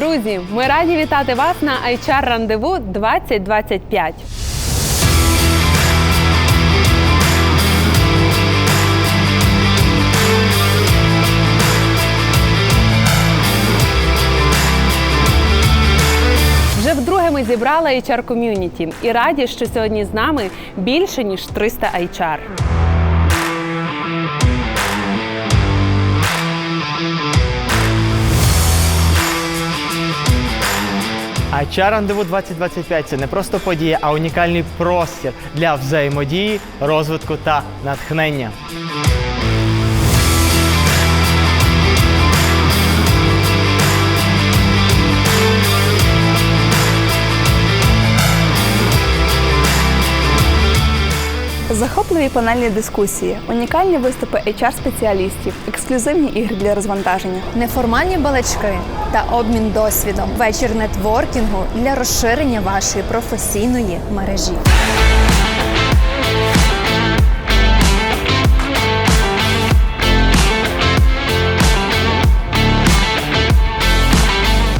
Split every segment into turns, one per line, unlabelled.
Друзі, ми раді вітати вас на HR Рандеву 2025. Вже вдруге ми зібрали HR ком'юніті і раді, що сьогодні з нами більше ніж 300 HR.
А HR рандеву 2025 це не просто подія, а унікальний простір для взаємодії, розвитку та натхнення.
Захопливі панельні дискусії, унікальні виступи HR-спеціалістів, ексклюзивні ігри для розвантаження.
Неформальні балачки та обмін досвідом, вечір нетворкінгу для розширення вашої професійної мережі.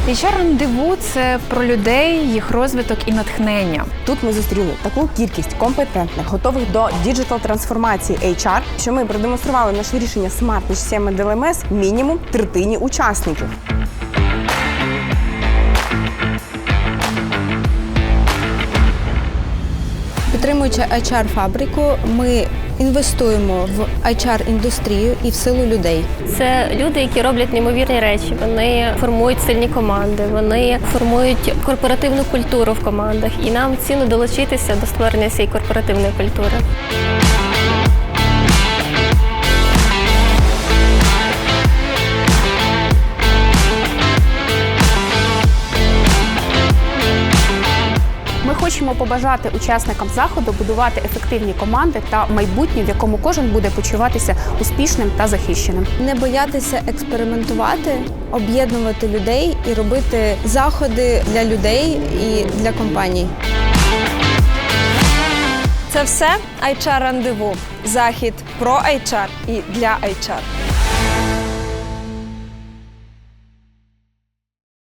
HR рандеву це про людей, їх розвиток і натхнення.
Тут ми зустріли таку кількість компетентних, готових до діджитал трансформації HR, що ми продемонстрували наше рішення Smart HCM DLMS мінімум третині учасників.
Підтримуючи HR фабрику, ми інвестуємо в HR індустрію і в силу людей.
Це люди, які роблять неймовірні речі. Вони формують сильні команди, вони формують корпоративну культуру в командах, і нам цінно долучитися до створення цієї корпоративної культури.
Ми хочемо побажати учасникам заходу будувати ефективні команди та майбутнє, в якому кожен буде почуватися успішним та захищеним.
Не боятися експериментувати, об'єднувати людей і робити заходи для людей і для компаній.
Це все HR рандеву. Захід про HR і для HR.